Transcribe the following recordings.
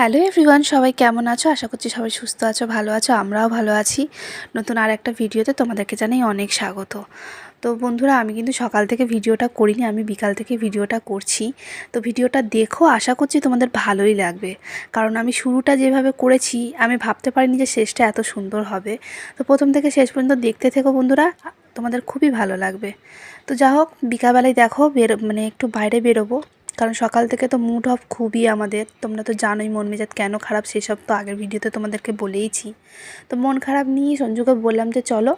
Hello everyone, সবাই কেমন আছো? আশা করছি সবাই সুস্থ আছো, ভালো আছো, আমরাও ভালো আছি। নতুন আর একটা ভিডিওতে তোমাদেরকে জানাই অনেক স্বাগত। তো বন্ধুরা, আমি কিন্তু সকাল থেকে ভিডিওটা করিনি, আমি বিকাল থেকে ভিডিওটা করছি। তো ভিডিওটা দেখো, আশা করছি তোমাদের ভালোই লাগবে। কারণ আমি শুরুটা যেভাবে করেছি, আমি ভাবতে পারিনি যে শেষটা এত সুন্দর হবে। তো প্রথম থেকে শেষ পর্যন্ত দেখতে থেকো বন্ধুরা, তোমাদের খুবই ভালো লাগবে। তো যা হোক বিকালবেলায় দেখো, বেরো মানে একটু বাইরে বেরোবো। কারণ সকাল থেকে তো মুড অফ খুবই আমাদের। তোমরা তো জানোই মন মেজাজ কেন খারাপ, সেসব তো আগের ভিডিওতে তোমাদেরকে বলেইছি। তো মন খারাপ নিয়ে সঞ্জুকে বললাম যে, চলো,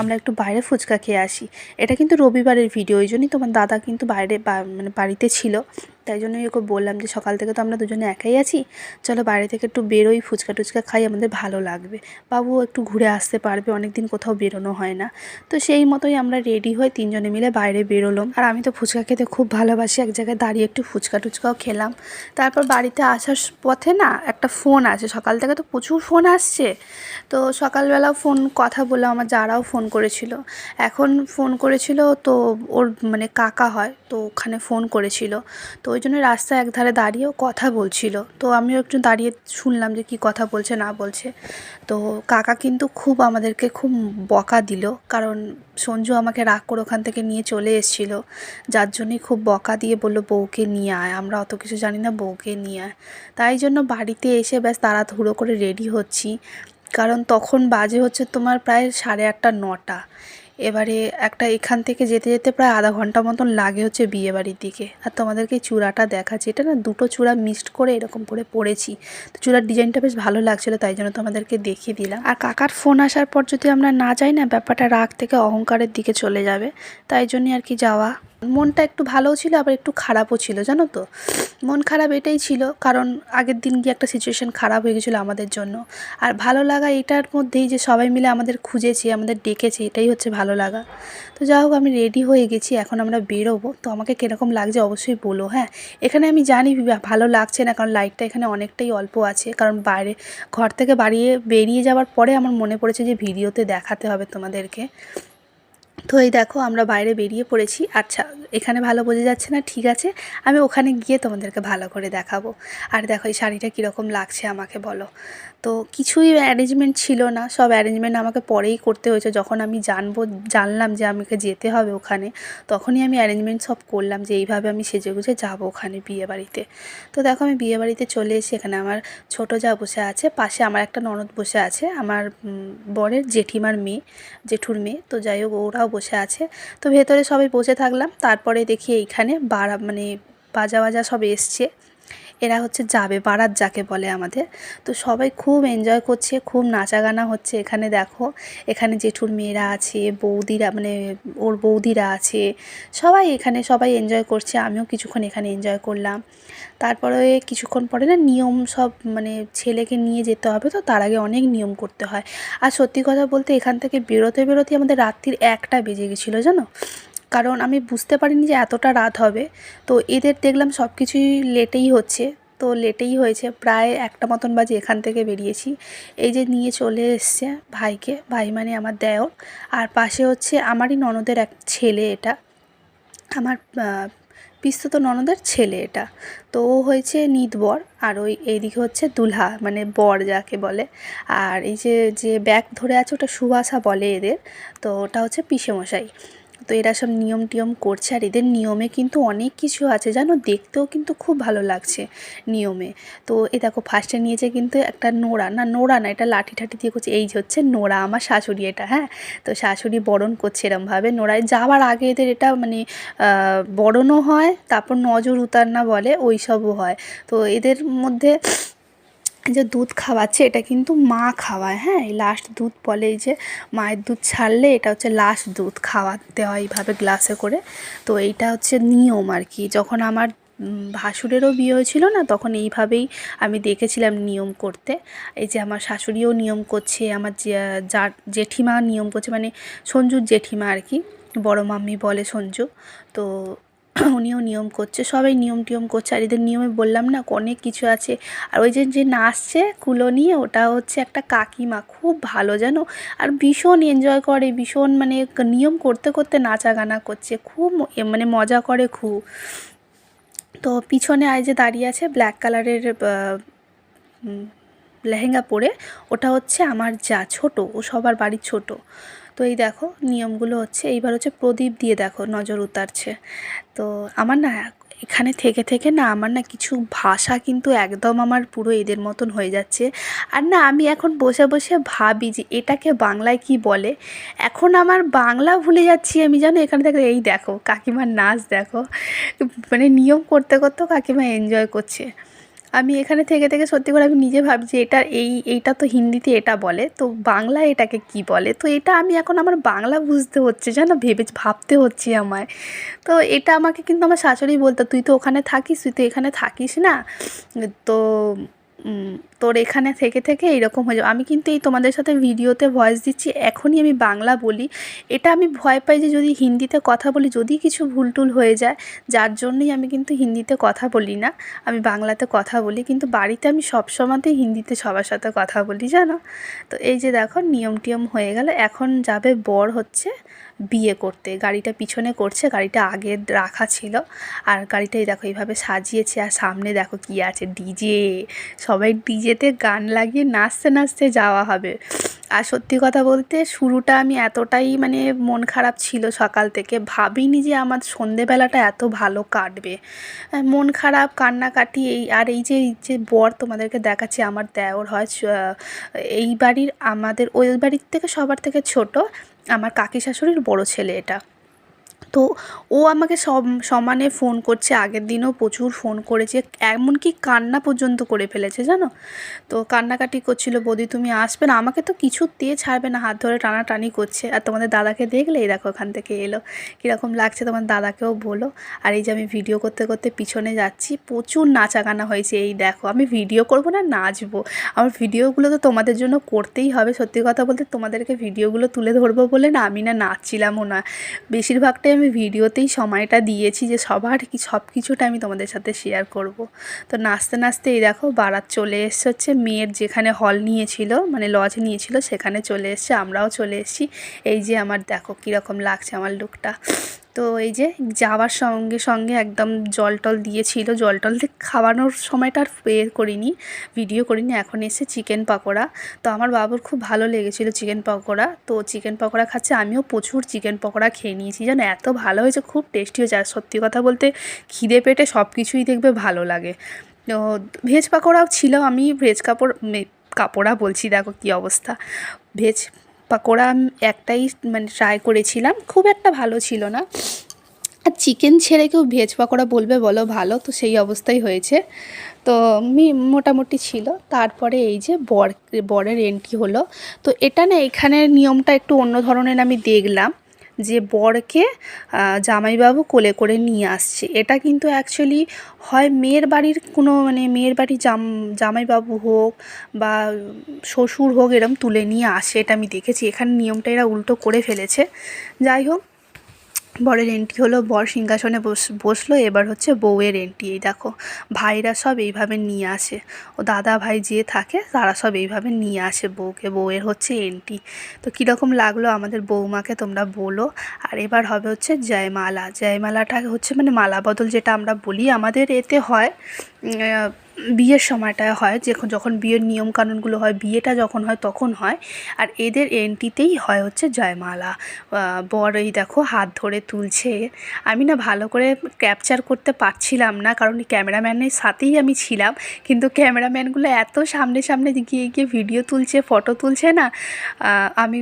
আমরা একটু বাইরে ফুচকা খেয়ে আসি। এটা কিন্তু রবিবারের ভিডিও ওই জন্যই তোমার দাদা কিন্তু বাইরে মানে বাড়িতে ছিল। তাই জন্যই ওকে বললাম যে সকাল থেকে তো আমরা দুজনে একাই আছি, চলো বাইরে থেকে একটু বেরোই, ফুচকা টুচকা খাই, আমাদের ভালো লাগবে। বাবু একটু ঘুরে আসতে পারবে অনেক দিন কোথাও বেরোনো হয় না। তো সেই মতোই আমরা রেডি হয়ে তিনজনে মিলে বাইরে বেরোলাম। আর আমি তো ফুচকা খেতে খুব ভালোবাসি, এক জায়গায় দাঁড়িয়ে একটু ফুচকা টুচকাও খেলাম। তারপর বাড়িতে আসার পথে না একটা ফোন আছে সকাল থেকে তো প্রচুর ফোন আসছে। তো সকালবেলাও ফোন কথা বলে আমার যারাও ফোন করেছিল। এখন ফোন করেছিল তো ওর মানে কাকা হয়, তো ওখানে ফোন করেছিল। তো ওই জন্য রাস্তায় একধারে দাঁড়িয়েও কথা বলছিল। তো আমিও একটু দাঁড়িয়ে শুনলাম যে কি কথা বলছে, না বলছে। তো কাকা কিন্তু খুব আমাদেরকে খুব বকা দিল। কারণ সঞ্জু আমাকে রাগ করে ওখান থেকে নিয়ে চলে এসেছিল। যার জন্যই খুব বকা দিয়ে বলল, বউকে নিয়ে আয়। আমরা অত কিছু জানি না, বউকে নিয়ে আয়। তাই জন্য বাড়িতে এসে ব্যাস তাড়াহুড়ো করে রেডি হচ্ছি। কারণ তখন বাজে হচ্ছে তোমার প্রায় সাড়ে আটটা, নটা। এবারে একটা এখান থেকে যেতে যেতে প্রায় আধা ঘণ্টা মতন লাগে হচ্ছে বিয়ে বাড়ির দিকে। আর তোমাদেরকে চূড়াটা দেখাচ্ছি, এটা না দুটো চূড়া মিক্সড করে এরকম করে পড়েছি। তো চূড়ার ডিজাইনটা বেশ ভালো লাগছিল, তাই জন্য তোমাদেরকে দেখিয়ে দিলাম। আর কাকার ফোন আসার পর যদি আমরা না যাই না, ব্যাপারটা রাগ থেকে অহংকারের দিকে চলে যাবে। তাই জন্যই আর কি যাওয়া। মনটা একটু ভালোও ছিল, আবার একটু খারাপও ছিল, জানো তো? মন খারাপ এটাই ছিল, কারণ আগের দিন গিয়ে একটা সিচুয়েশন খারাপ হয়ে গেছিল আমাদের জন্য। আর ভালো লাগা এটার মধ্যেই যে সবাই মিলে আমাদের খুঁজেছে, আমাদের ডেকেছে, এটাই হচ্ছে ভালো লাগা। তো যাই হোক, আমি রেডি হয়ে গেছি, এখন আমরা বেরোবো। তো আমাকে কীরকম লাগছে অবশ্যই বলো হ্যাঁ? এখানে আমি জানি ভালো লাগছে না, কারণ লাইটটা এখানে অনেকটাই অল্প আছে, কারণ বাইরে, ঘর থেকে বাড়িয়ে বেরিয়ে যাওয়ার পরে আমার মনে পড়েছে যে ভিডিওতে দেখাতে হবে তোমাদেরকে। তো এই দেখো, আমরা বাইরে বেরিয়ে পড়েছি আচ্ছা এখানে ভালো বোঝা যাচ্ছে না, ঠিক আছে, আমি ওখানে গিয়ে তোমাদেরকে ভালো করে দেখাবো। আর দেখো, এই শাড়িটা কীরকম লাগছে আমাকে বলো। তো কিছুই অ্যারেঞ্জমেন্ট ছিল না, সব অ্যারেঞ্জমেন্ট আমাকে পরেই করতে হয়েছে। যখন আমি জানব, জানলাম যে আমাকে যেতে হবে ওখানে, তখনই আমি অ্যারেঞ্জমেন্ট সব করলাম যে এইভাবে আমি সেজে গুজে যাব ওখানে বিয়ে বাড়িতে তো দেখো, আমি বিয়ে বাড়িতে চলে এসে এখানে আমার ছোটো যা বসে আছে, পাশে আমার একটা ননদ বসে আছে, আমার বরের জেঠিমার মেয়ে, জেঠুর মেয়ে। তো যাই হোক, ওরাও বসে আছে। তো ভেতরে সবাই বসে থাকলাম তারপরে দেখি এইখানে বারা মানে বাজা বাজা সব এসছে। এরা হচ্ছে যাবে, বারাত যাকে বলে আমাদের। তো সবাই খুব এনজয় করছে, খুব নাচা গানা হচ্ছে। এখানে দেখো, এখানে জেঠুর মেয়েরা আছে, বৌদিরা মানে ওর বৌদিরা আছে। সবাই এখানে, সবাই এনজয় করছে। আমিও কিছুক্ষণ এখানে এনজয় করলাম। তারপরে কিছুক্ষণ পরে না নিয়ম সব মানে ছেলেকে নিয়ে যেতে হবে তো, তার আগে অনেক নিয়ম করতে হয়। আর সত্যি কথা বলতে এখান থেকে বেরোতে বেরোতে আমাদের রাত্রির একটা বেজে গেছিল, জানো? কারণ আমি বুঝতে পারিনি যে এতটা রাত হবে। তো এদের দেখলাম সব কিছুই লেটেই হচ্ছে। তো লেটেই হয়েছে। প্রায় একটা মতন বাজে এখান থেকে বেরিয়েছি। এই যে নিয়ে চলে এসছে ভাইকে। ভাই মানে আমার দেওর। আর পাশে হচ্ছে আমারই ননদের এক ছেলে এটা। আমার পিস্তুত ননদের ছেলে এটা। তো ও হয়েছে নিতবর আর ওই এইদিকে হচ্ছে দুলহা মানে বর যাকে বলে। আর এই যে যে ব্যাগ ধরে আছে ওটা সুবাসা বলে এদের। তো ওটা হচ্ছে পিসেমশাই। তো এরা সব নিয়ম টিয়ম করছে আর এদের নিয়মে কিন্তু অনেক কিছু আছে। জানো? দেখতেও কিন্তু খুব ভালো লাগছে নিয়মে। তো এ দেখো ফার্স্টে নিয়েছে কিন্তু একটা নোড়া। না নোড়া না, এটা লাঠি ঠাঠি দিয়ে করছে। এই যে হচ্ছে নোড়া, আমার শাশুড়ি এটা হ্যাঁ? তো শাশুড়ি বরণ করছে এরমভাবে নোড়ায়। যাওয়ার আগে এদের এটা মানে বরণও হয়, তারপর নজর উতার না বলে ওই সবও হয়। তো এদের মধ্যে যে দুধ খাওয়াচ্ছে, এটা কিন্তু মা খাওয়ায় হ্যাঁ? এই লাস্ট দুধ বলে এই যে মায়ের দুধ ছাড়লে এটা হচ্ছে লাস্ট দুধ খাওয়াতে হয় এইভাবে গ্লাসে করে। তো এইটা হচ্ছে নিয়ম আর কি। যখন আমার ভাসুরেরও বিয়ে হয়েছিল না, তখন এইভাবেই আমি দেখেছিলাম নিয়ম করতে। এই যে আমার শাশুড়িও নিয়ম করছে, আমার জেঠিমা নিয়ম করছে মানে সঞ্জুর জেঠিমা আর কি, বড় মাম্মি বলে সঞ্জু। তো উনিও নিয়ম করছে, সবাই নিয়ম টিয়ম করছে, আর এদের নিয়মে বললাম না, অনেক কিছু আছে। আর ওই যে যে নাচছে কুলো নিয়ে, ওটা হচ্ছে একটা কাকিমা, খুব ভালো জানো? আর ভীষণ এনজয় করে, ভীষণ মানে নিয়ম করতে করতে নাচা গানা করছে, খুব মানে মজা করে খুব। তো পিছনে আয় যে দাঁড়িয়ে আছে ব্ল্যাক কালারের লেহেঙ্গা পরে, ওটা হচ্ছে আমার যা ছোট, ও সবার বাড়ির ছোট। তো এই দেখো, নিয়মগুলো হচ্ছে, এইবার হচ্ছে প্রদীপ দিয়ে দেখো, নজর উতারছে। তো আমার না, এখানে থেকে থেকে না, আমার না কিছু ভাষা কিন্তু একদম আমার পুরো এদের মতন হয়ে যাচ্ছে। আর না, আমি এখন বসে বসে ভাবি যে এটাকে বাংলায় কি বলে? এখন আমার বাংলা ভুলে যাচ্ছি আমি, জানো? এখানে দেখো, এই দেখো, কাকিমার নাচ দেখো। মানে নিয়ম করতে করতেও কাকিমা এনজয় করছে। আমি এখানে থেকে থেকে সত্যি করে আমি নিজে ভাবছি, এটা এই, এইটা তো হিন্দিতে এটা বলে, তো বাংলা এটাকে কি বলে? তো এটা আমি এখন আমার বাংলা বুঝতে হচ্ছে, জানো? ভেবে ভাবতে হচ্ছে আমায়। তো এটা আমাকে কিন্তু আমার শাশুড়ি বলতো, তুই তো ওখানে থাকিস, তুই তো এখানে থাকিস না। তো তোর এখানে থেকে থেকে এইরকম হয়ে যাবে। আমি কিন্তু এই তোমাদের সাথে ভিডিওতে ভয়েস দিচ্ছি, এখনই আমি বাংলা বলি। এটা আমি ভয় পাই যে যদি হিন্দিতে কথা বলি, যদি কিছু ভুল টুল হয়ে যায়, যার জন্যই আমি কিন্তু হিন্দিতে কথা বলি না। আমি বাংলাতে কথা বলি, কিন্তু বাড়িতে আমি সব সময়তেই হিন্দিতে সবার সাথে কথা বলি, জানো? তো এই যে দেখো নিয়ম টিয়ম হয়ে গেল, এখন যাবে বর হচ্ছে। বিয়ে করতে। গাড়িটা পিছনে করছে, গাড়িটা আগে রাখা ছিল। আর গাড়িটাই দেখো এইভাবে সাজিয়েছে, আর সামনে দেখো কি আছে ডিজে সবাই ডিজেতে গান লাগিয়ে নাচতে নাচতে যাওয়া হবে। আর সত্যি কথা বলতে শুরুটা আমি এতটাই মানে মন খারাপ ছিল সকাল থেকে। ভাবিনি যে আমার সন্ধেবেলাটা এত ভালো কাটবে। মন খারাপ, কান্নাকাটি, এই আর এই যে যে বর তোমাদেরকে দেখাচ্ছি, আমার দেওর হয় এই বাড়ির আমাদের, ওই বাড়ির থেকে সবার থেকে ছোট। আমার কাকি শাশুড়ির বড় ছেলে এটা। তো ও আমাকে সব, সমানে ফোন করছে। আগের দিনও প্রচুর ফোন করেছে। এমনকি কান্না পর্যন্ত করে ফেলেছে, জানো? তো কান্নাকাটি করছিল, বৌদি, তুমি আসবে না? আমাকে তো কিছু কিছুতে ছাড়বে না। হাত ধরে টানাটানি করছে। আর তোমাদের দাদাকে দেখলে? এই দেখো ওখান থেকে এলো। কীরকম লাগছে তোমার দাদাকেও বলো। আর এই যে আমি ভিডিও করতে করতে পিছনে যাচ্ছি, প্রচুর নাচা গানা হয়েছে। এই দেখো, আমি ভিডিও করব না, নাচবো। আমার ভিডিওগুলো তো তোমাদের জন্য করতেই হবে। সত্যি কথা বলতে তোমাদেরকে ভিডিওগুলো তুলে ধরবো বলে না, আমি না নাচছিলামও না। বেশিরভাগটাই আমি ভিডিওতেই সময়টা দিয়েছি যে সবার কি, সব কিছুটা আমি তোমাদের সাথে শেয়ার করব। তো নাচতে নাচতে এই দেখো বারাত চলে এসছে হচ্ছে, মেয়ের যেখানে হল নিয়েছিল মানে লজ নিয়েছিল, সেখানে চলে এসছে, আমরাও চলে এসছি। এই যে আমার দেখো কীরকম লাগছে আমার লুকটা তো এই যে যাওয়ার সঙ্গে সঙ্গে একদম জল টল দিয়েছিল। জল টল দিয়ে খাওয়ানোর সময়টা আর এ করিনি ভিডিও করিনি। এখন এসে চিকেন পকোড়া। তো আমার বাবুর খুব ভালো লেগেছিলো চিকেন পকোড়া। তো চিকেন পকোড়া খাচ্ছে, আমিও প্রচুর চিকেন পকোড়া খেয়ে নিয়েছি। জানো, এত ভালো হয়েছে, খুব টেস্টি হয়েছে। আর সত্যি কথা বলতে, খিদে পেটে সব কিছুই দেখবে ভালো লাগে। তো ভেজ পাকোড়াও ছিল, আমি ভেজ কাপড় কাপড়া বলছি, দেখো কী অবস্থা। ভেজ পাকোড়া একটাই মানে ট্রাই করেছিলাম। খুব একটা ভালো ছিল না। আর চিকেন ছেড়ে কেউ ভেজ পাকোড়া বলবে, বলো ভালো, তো সেই অবস্থাই হয়েছে। তো মোটামুটি ছিল। তারপরে এই যে বর, বরের এন্ট্রি হলো। তো এটা না এখানের নিয়মটা একটু অন্য ধরনের আমি দেখলাম। যে বরকে জামাইবাবু কোলে করে নিয়ে আসছে। এটা কিন্তু অ্যাকচুয়ালি হয় মেয়ের বাড়ির কোনো মানে মেয়ের বাড়ির জাম, জামাইবাবু হোক বা শ্বশুর হোক এরম তুলে নিয়ে আসে, এটা আমি দেখেছি। এখানে নিয়মটা এরা উল্টো করে ফেলেছে। যাই হোক বরের এন্ট্রি হলো, বর সিংহাসনে বস, বসল, এবার হচ্ছে বউয়ের এন্ট্রি এই দেখো। ভাইরা সব এইভাবে নিয়ে আসে। ও দাদা ভাই যে থাকে, তারা সব এইভাবে নিয়ে আসে বউকে। বউয়ের হচ্ছে এন্ট্রি তো কীরকম লাগল আমাদের বৌমাকে, তোমরা বলো। আর এবার হবে হচ্ছে জয়মালা। জয়মালাটা হচ্ছে মানে মালা বদল, যেটা আমরা বলি। আমাদের এতে হয় বিয়ের সময়টা হয় যখন যখন বিয়ের নিয়মকানুনগুলো হয়, বিয়েটা যখন হয় তখন হয়। আর এদের এন্ট্রিতেই হয় হচ্ছে জয়মালা। বর এই দেখো হাত ধরে তুলছে। আমি না ভালো করে ক্যাপচার করতে পারছিলাম না, কারণ ক্যামেরাম্যানের সাথেই আমি ছিলাম। কিন্তু ক্যামেরাম্যানগুলো এত সামনে সামনে গিয়ে গিয়ে ভিডিও তুলছে, ফটো তুলছে না আমি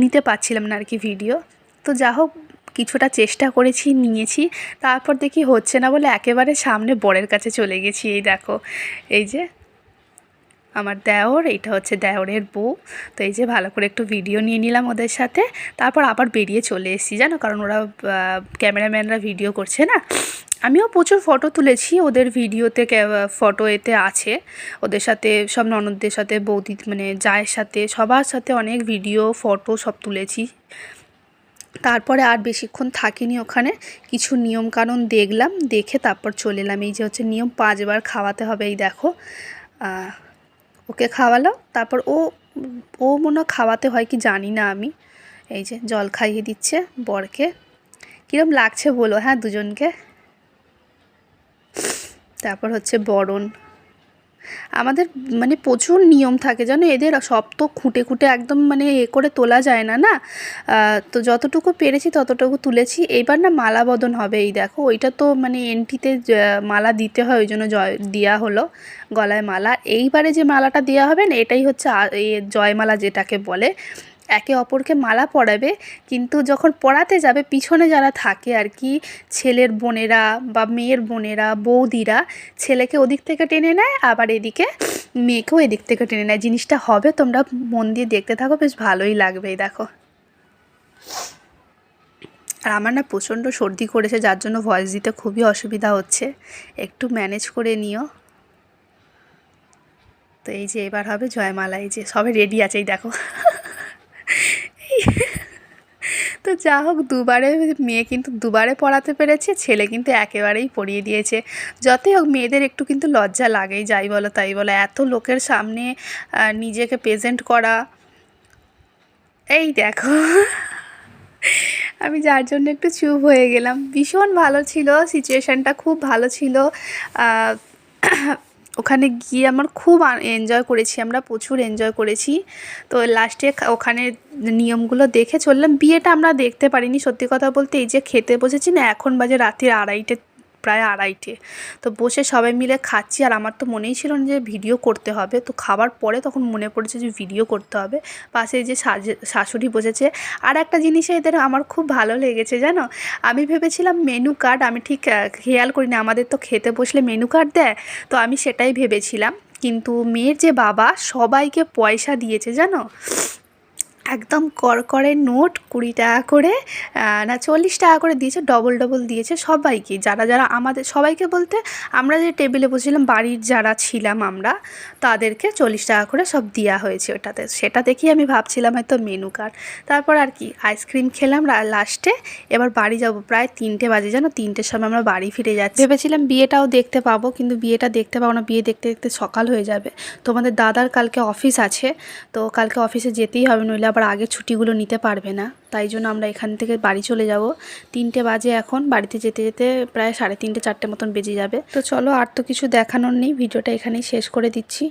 নিতে পারছিলাম না আর কি ভিডিও। তো যা হোক কিছুটা চেষ্টা করেছি, নিয়েছি। তারপর দেখি হচ্ছে না বলে একেবারে সামনে বরের কাছে চলে গেছি। এই দেখো, এই যে আমার দেওর, এইটা হচ্ছে দেওরের বউ। তো এই যে ভালো করে একটু ভিডিও নিয়ে নিলাম ওদের সাথে। তারপর আবার বেরিয়ে চলে এসেছি। জানো, কারণ ওরা ক্যামেরাম্যানরা ভিডিও করছে না? আমিও প্রচুর ফটো তুলেছি। ওদের ভিডিওতে ফটো এতে আছে। ওদের সাথে, সব ননদদের সাথে, বৌদি মানে জায়ের সাথে, সবার সাথে অনেক ভিডিও ফটো সব তুলেছি। তারপরে আর বেশিক্ষণ থাকিনি ওখানে। কিছু নিয়মকানুন দেখলাম, দেখে তারপর চলে এলাম। এই যে হচ্ছে নিয়ম, পাঁচবার খাওয়াতে হবে, এই দেখো। ওকে খাওয়ালো তারপর ও ও মনে খাওয়াতে হয় কি জানি না আমি। এই যে জল খাইয়ে দিচ্ছে বরকে। কীরকম লাগছে বলো হ্যাঁ দুজনকে? তারপর হচ্ছে বরণ। আমাদের মানে প্রচুর নিয়ম থাকে যেন এদের সব তো খুঁটে খুঁটে একদম মানে এ করে তোলা যায় না না? তো যতটুকু পেরেছি ততটুকু তুলেছি। এইবার না মালা বদন হবে এই দেখো, ওইটা তো মানে এন্ট্রিতে মালা দিতে হয় ওই জন্য জয় দেওয়া হলো গলায় মালা। এইবারে যে মালাটা দেওয়া হবে না, এটাই হচ্ছে জয়মালা যেটাকে বলে। একে অপরকে মালা পরাবে, কিন্তু যখন পড়াতে যাবে, পিছনে যারা থাকে আর কি, ছেলের বোনেরা বা মেয়ের বোনেরা, বৌদিরা, ছেলেকে ওদিক থেকে টেনে নেয়, আবার এদিকে মেয়েকেও এদিক থেকে টেনে নেয়। জিনিসটা হবে, তোমরা মন দিয়ে দেখতে থাকো, বেশ ভালোই লাগবে এই দেখো। আর আমার না প্রচণ্ড সর্দি করেছে, যার জন্য ভয়েস দিতে খুবই অসুবিধা হচ্ছে। একটু ম্যানেজ করে নিও। তো এই যে এবার হবে জয়মালা, এই যে সবে রেডি আছে, এই দেখো। তো যা হোক, দুবারে মেয়ে কিন্তু দুবারে পড়াতে পেরেছে, ছেলে কিন্তু একেবারেই পড়িয়ে দিয়েছে। যতই হোক, মেয়েদের একটু কিন্তু লজ্জা লাগেই, যাই বলো তাই বলো, এত লোকের সামনে নিজেকে প্রেজেন্ট করা। এই দেখো, আমি যার জন্য একটু চুপ হয়ে গেলাম। ভীষণ ভালো ছিল সিচুয়েশানটা খুব ভালো ছিল। ওখানে গিয়ে আমার খুব এনজয় করেছি, আমরা প্রচুর এনজয় করেছি। তো লাস্টে ওখানে নিয়মগুলো দেখে চললাম। বিয়েটা আমরা দেখতে পারিনি, সত্যি কথা বলতে এই যে খেতে বসেছি না, এখন বাজে রাতের আড়াইটে প্রায় আড়াইটে। তো বসে সবাই মিলে খাচ্ছি আর আমার তো মনেই ছিল না যে ভিডিও করতে হবে। তো খাবার পরে তখন মনে পড়েছে যে ভিডিও করতে হবে। পাশে যে শাশুড়ি বসেছে। আর একটা জিনিস এদের আমার খুব ভালো লেগেছে জানো? আমি ভেবেছিলাম মেনু কার্ড আমি ঠিক খেয়াল করিনি। আমাদের তো খেতে বসলে মেনু কার্ড দেয়। তো আমি সেটাই ভেবেছিলাম। কিন্তু মেয়ের যে বাবা সবাইকে পয়সা দিয়েছে জানো? একদম করকরে নোট কুড়ি টাকা করে না চল্লিশ টাকা করে দিয়েছে ডবল ডবল দিয়েছে সবাইকে। যারা যারা আমাদের, সবাইকে বলতে আমরা যে টেবিলে বসেছিলাম, বাড়ির যারা ছিলাম আমরা, তাদেরকে চল্লিশ টাকা করে সব দেওয়া হয়েছে ওটাতে। সেটা দেখেই আমি ভাবছিলাম হয়তো মেনু কার্ড তারপর আর কি আইসক্রিম খেলাম লাস্টে এবার বাড়ি যাব, প্রায় তিনটে বাজে, জানো? তিনটের সময় আমরা বাড়ি ফিরে যাচ্ছি। ভেবেছিলাম বিয়েটাও দেখতে পাবো, কিন্তু বিয়েটা দেখতে পাবো না। বিয়ে দেখতে দেখতে সকাল হয়ে যাবে। তোমাদের দাদার কালকে অফিস আছে, তো কালকে অফিসে যেতেই হবে, নইলে আবার আগে ছুটিগুলো নিতে পারবে না। তাই জন্য আমরা এখান থেকে বাড়ি চলে যাব। তিনটে বাজে এখন। বাড়িতে যেতে যেতে প্রায় সাড়ে তিনটে চারটে মতন বেজে যাবে। তো চলো আর তো কিছু দেখানোর নেই। ভিডিওটা এখানেই শেষ করে দিচ্ছি।